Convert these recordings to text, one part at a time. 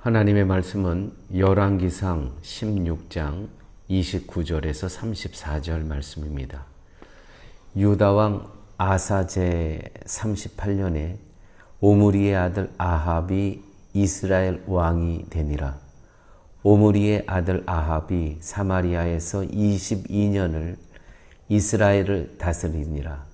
하나님의 말씀은 열왕기상 16장 29절에서 34절 말씀입니다. 유다 왕 아사제 38년에 오므리의 아들 아합이 이스라엘 왕이 되니라. 오므리의 아들 아합이 사마리아에서 22년을 이스라엘을 다스리니라.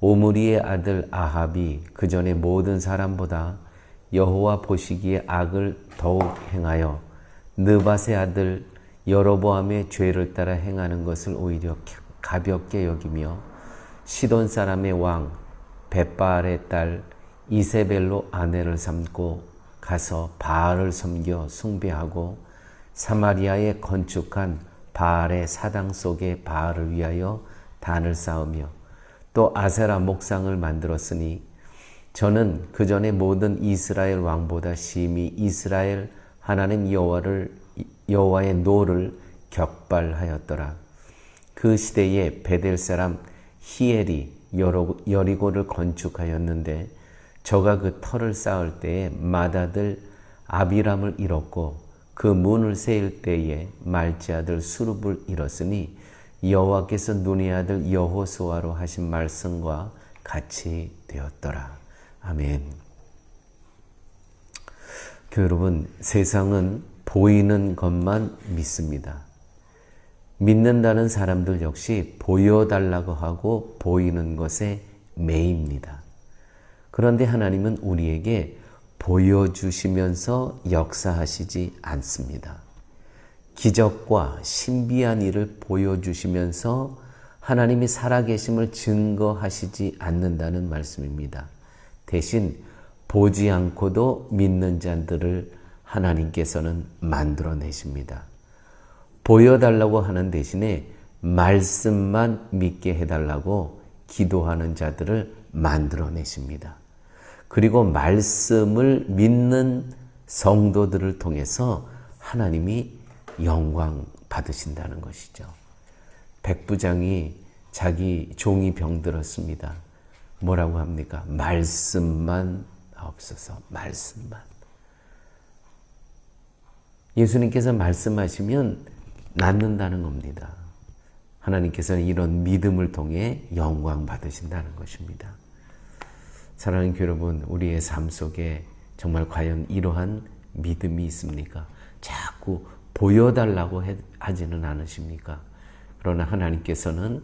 오므리의 아들 아합이 그 전에 모든 사람보다 여호와 보시기에 악을 더욱 행하여 느밧의 아들 여로보암의 죄를 따라 행하는 것을 오히려 가볍게 여기며 시돈 사람의 왕 벳바알의 딸 이세벨로 아내를 삼고 가서 바알을 섬겨 숭배하고 사마리아에 건축한 바알의 사당 속에 바알을 위하여 단을 쌓으며 또 아세라 목상을 만들었으니 저는 그 전에 모든 이스라엘 왕보다 심히 이스라엘 하나님 여호와를 여호와의 노를 격발하였더라. 그 시대에 베델 사람 히엘이 여리고를 건축하였는데 저가 그 터를 쌓을 때에 마다들 아비람을 잃었고 그 문을 세일 때에 말지 아들 수룹을 잃었으니 여호와께서 눈의 아들 여호수아로 하신 말씀과 같이 되었더라. 아멘. 그 여러분, 세상은 보이는 것만 믿습니다. 믿는다는 사람들 역시 보여달라고 하고 보이는 것에 매입니다. 그런데 하나님은 우리에게 보여주시면서 역사하시지 않습니다. 기적과 신비한 일을 보여주시면서 하나님이 살아계심을 증거하시지 않는다는 말씀입니다. 대신 보지 않고도 믿는 자들을 하나님께서는 만들어내십니다. 보여달라고 하는 대신에 말씀만 믿게 해달라고 기도하는 자들을 만들어내십니다. 그리고 말씀을 믿는 성도들을 통해서 하나님이 영광 받으신다는 것이죠. 백부장이 자기 종이 병들었습니다. 뭐라고 합니까? 말씀만 없어서 말씀만. 예수님께서 말씀하시면 낫는다는 겁니다. 하나님께서는 이런 믿음을 통해 영광 받으신다는 것입니다. 사랑하는 여러분, 우리의 삶 속에 정말 과연 이러한 믿음이 있습니까? 자꾸 보여달라고 하지는 않으십니까? 그러나 하나님께서는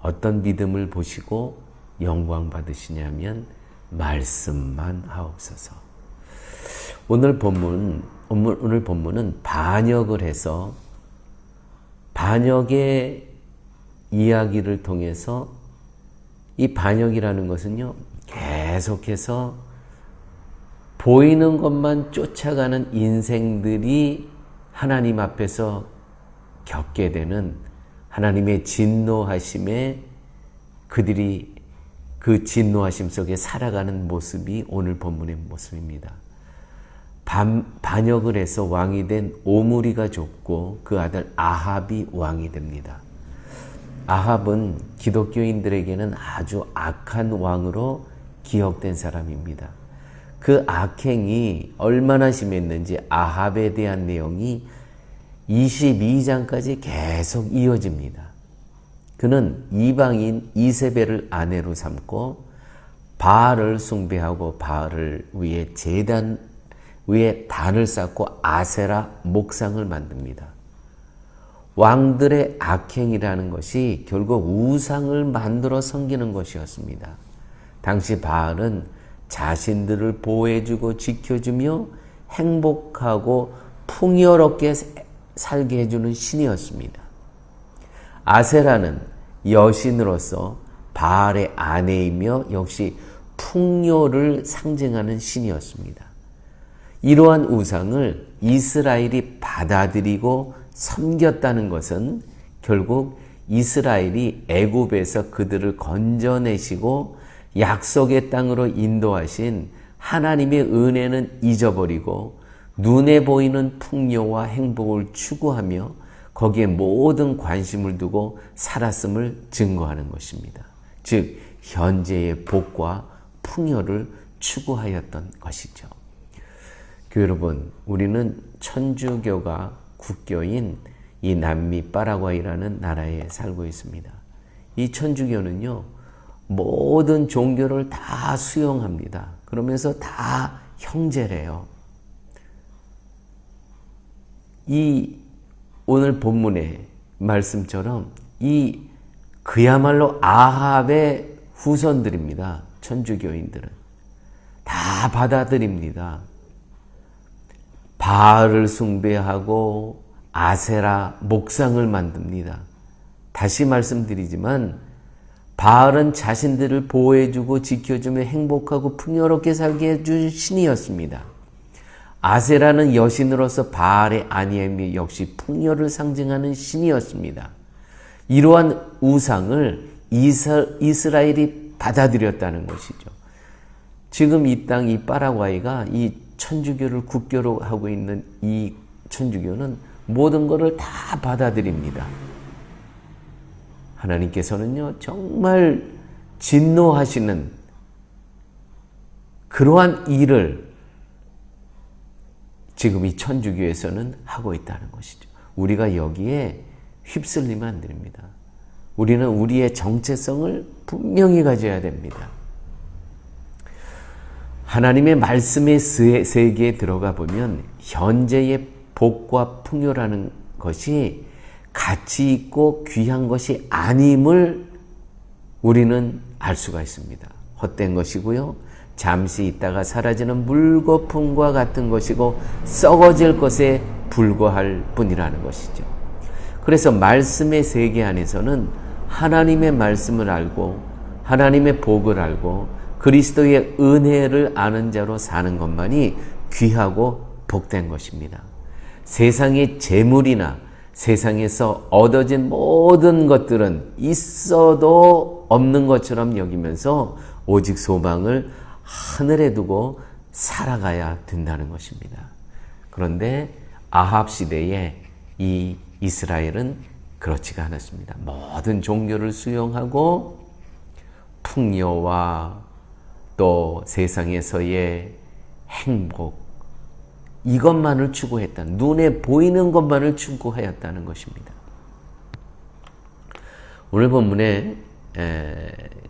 어떤 믿음을 보시고 영광 받으시냐면 말씀만 하옵소서. 오늘 본문 오늘 본문은 반역을 해서 반역의 이야기를 통해서 이 반역이라는 것은요 계속해서 보이는 것만 쫓아가는 인생들이 하나님 앞에서 겪게 되는 하나님의 진노하심에 그들이 그 진노하심 속에 살아가는 모습이 오늘 본문의 모습입니다. 반, 반역을 해서 왕이 된 오므리가 죽고 그 아들 아합이 왕이 됩니다. 아합은 기독교인들에게는 아주 악한 왕으로 기억된 사람입니다. 그 악행이 얼마나 심했는지 아합에 대한 내용이 22장까지 계속 이어집니다. 그는 이방인 이세벨을 아내로 삼고 바알을 숭배하고 바알을 위해 제단 위에 단을 쌓고 아세라 목상을 만듭니다. 왕들의 악행이라는 것이 결국 우상을 만들어 섬기는 것이었습니다. 당시 바알은 자신들을 보호해주고 지켜주며 행복하고 풍요롭게 살게 해주는 신이었습니다. 아세라는 여신으로서 바알의 아내이며 역시 풍요를 상징하는 신이었습니다. 이러한 우상을 이스라엘이 받아들이고 섬겼다는 것은 결국 이스라엘이 애굽에서 그들을 건져내시고 약속의 땅으로 인도하신 하나님의 은혜는 잊어버리고 눈에 보이는 풍요와 행복을 추구하며 거기에 모든 관심을 두고 살았음을 증거하는 것입니다. 즉, 현재의 복과 풍요를 추구하였던 것이죠. 교회 여러분, 우리는 천주교가 국교인 이 남미 파라과이라는 나라에 살고 있습니다. 이 천주교는요, 모든 종교를 다 수용합니다. 그러면서 다 형제래요. 이 오늘 본문의 말씀처럼 이 그야말로 아합의 후손들입니다. 천주교인들은. 다 받아들입니다. 바알을 숭배하고 아세라 목상을 만듭니다. 다시 말씀드리지만 바알은 자신들을 보호해주고 지켜주며 행복하고 풍요롭게 살게 해준 신이었습니다. 아세라는 여신으로서 바알의 아니엠이 역시 풍요를 상징하는 신이었습니다. 이러한 우상을 이스라엘이 받아들였다는 것이죠. 지금 이 땅, 이 파라과이가 이 천주교를 국교로 하고 있는 이 천주교는 모든 것을 다 받아들입니다. 하나님께서는요, 정말 진노하시는 그러한 일을 지금 이 천주교에서는 하고 있다는 것이죠. 우리가 여기에 휩쓸리면 안 됩니다. 우리는 우리의 정체성을 분명히 가져야 됩니다. 하나님의 말씀의 세계에 들어가 보면 현재의 복과 풍요라는 것이 가치 있고 귀한 것이 아님을 우리는 알 수가 있습니다. 헛된 것이고요. 잠시 있다가 사라지는 물거품과 같은 것이고 썩어질 것에 불과할 뿐이라는 것이죠. 그래서 말씀의 세계 안에서는 하나님의 말씀을 알고 하나님의 복을 알고 그리스도의 은혜를 아는 자로 사는 것만이 귀하고 복된 것입니다. 세상의 재물이나 세상에서 얻어진 모든 것들은 있어도 없는 것처럼 여기면서 오직 소망을 하늘에 두고 살아가야 된다는 것입니다. 그런데 아합 시대에 이 이스라엘은 그렇지가 않았습니다. 모든 종교를 수용하고 풍요와 또 세상에서의 행복, 이것만을 추구했다. 눈에 보이는 것만을 추구하였다는 것입니다. 오늘 본문에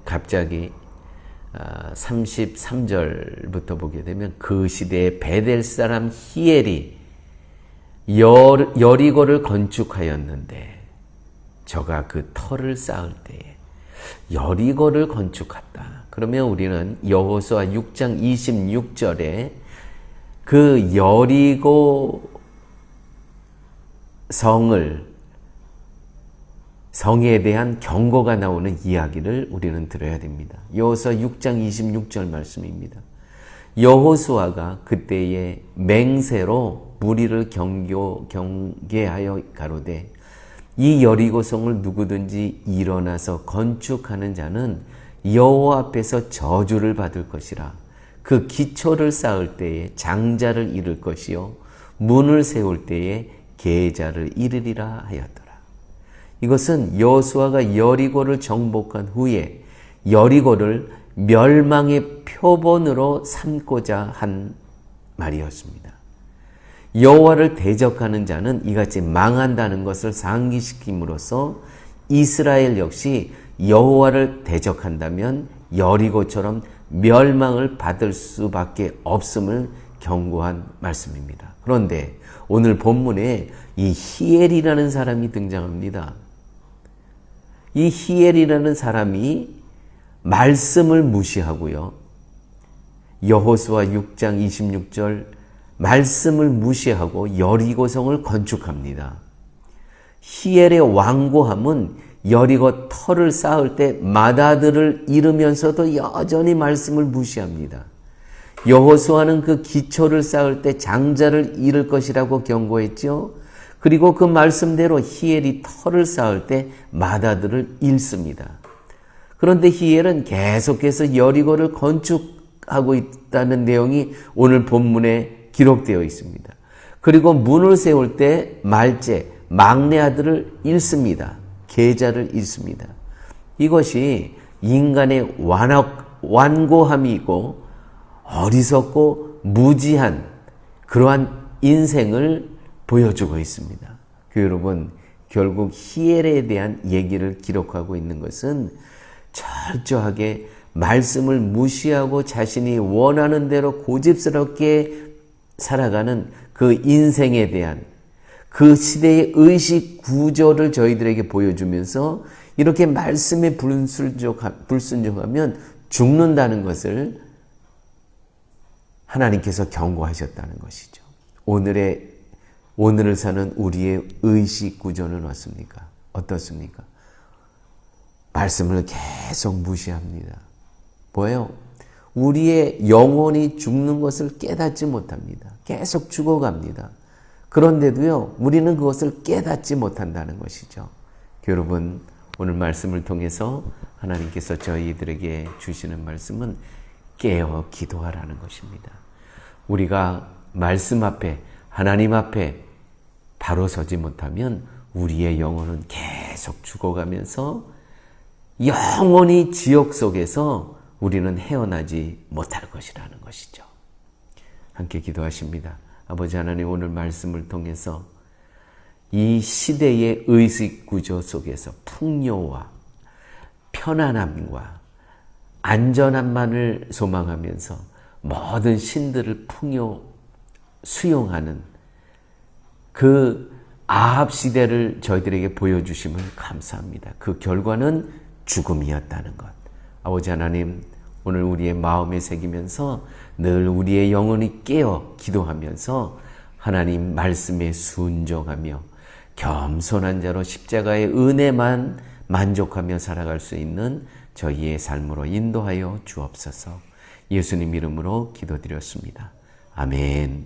갑자기 33절부터 아, 보게 되면 그 시대에 베델 사람 히엘이 여리고를 건축하였는데 저가 그 터를 쌓을 때에 여리고를 건축했다. 그러면 우리는 여호수아 6장 26절에 그 여리고 성을 성에 대한 경고가 나오는 이야기를 우리는 들어야 됩니다. 여호수아 6장 26절 말씀입니다. 여호수아가 그때의 맹세로 무리를 경교, 경계하여 가로되 이 여리고성을 누구든지 일어나서 건축하는 자는 여호와 앞에서 저주를 받을 것이라 그 기초를 쌓을 때에 장자를 잃을 것이요 문을 세울 때에 계자를 잃으리라 하였더라. 이것은 여수아가 여리고를 정복한 후에 여리고를 멸망의 표본으로 삼고자 한 말이었습니다. 여호와를 대적하는 자는 이같이 망한다는 것을 상기시킴으로써 이스라엘 역시 여호와를 대적한다면 여리고처럼 멸망을 받을 수밖에 없음을 경고한 말씀입니다. 그런데 오늘 본문에 이 히엘이라는 사람이 등장합니다. 이 히엘이라는 사람이 말씀을 무시하고요. 여호수아 6장 26절 말씀을 무시하고 여리고성을 건축합니다. 히엘의 완고함은 여리고 터를 쌓을 때 마다들을 잃으면서도 여전히 말씀을 무시합니다. 여호수아는 그 기초를 쌓을 때 장자를 잃을 것이라고 경고했죠. 그리고 그 말씀대로 히엘이 터를 쌓을 때 마다들을 잃습니다. 그런데 히엘은 계속해서 여리고를 건축하고 있다는 내용이 오늘 본문에 기록되어 있습니다. 그리고 문을 세울 때 말제, 막내 아들을 잃습니다. 계좌를 잃습니다. 이것이 인간의 완악, 완고함이고 어리석고 무지한 그러한 인생을 보여주고 있습니다. 그 여러분, 결국 히엘에 대한 얘기를 기록하고 있는 것은 철저하게 말씀을 무시하고 자신이 원하는 대로 고집스럽게 살아가는 그 인생에 대한 그 시대의 의식 구조를 저희들에게 보여주면서 이렇게 말씀에 불순종하면 죽는다는 것을 하나님께서 경고하셨다는 것이죠. 오늘의 오늘을 사는 우리의 의식 구조는 어떻습니까? 어떻습니까? 말씀을 계속 무시합니다. 뭐예요? 우리의 영혼이 죽는 것을 깨닫지 못합니다. 계속 죽어갑니다. 그런데도요, 우리는 그것을 깨닫지 못한다는 것이죠. 여러분, 오늘 말씀을 통해서 하나님께서 저희들에게 주시는 말씀은 깨어 기도하라는 것입니다. 우리가 말씀 앞에, 하나님 앞에 바로 서지 못하면 우리의 영혼은 계속 죽어가면서 영원히 지옥 속에서 우리는 헤어나지 못할 것이라는 것이죠. 함께 기도하십니다. 아버지 하나님 오늘 말씀을 통해서 이 시대의 의식 구조 속에서 풍요와 편안함과 안전함만을 소망하면서 모든 신들을 풍요 수용하는 그 아합 시대를 저희들에게 보여주심을 감사합니다. 그 결과는 죽음이었다는 것. 아버지 하나님, 오늘 우리의 마음에 새기면서 늘 우리의 영혼이 깨어 기도하면서 하나님 말씀에 순종하며 겸손한 자로 십자가의 은혜만 만족하며 살아갈 수 있는 저희의 삶으로 인도하여 주옵소서. 예수님 이름으로 기도드렸습니다. 아멘.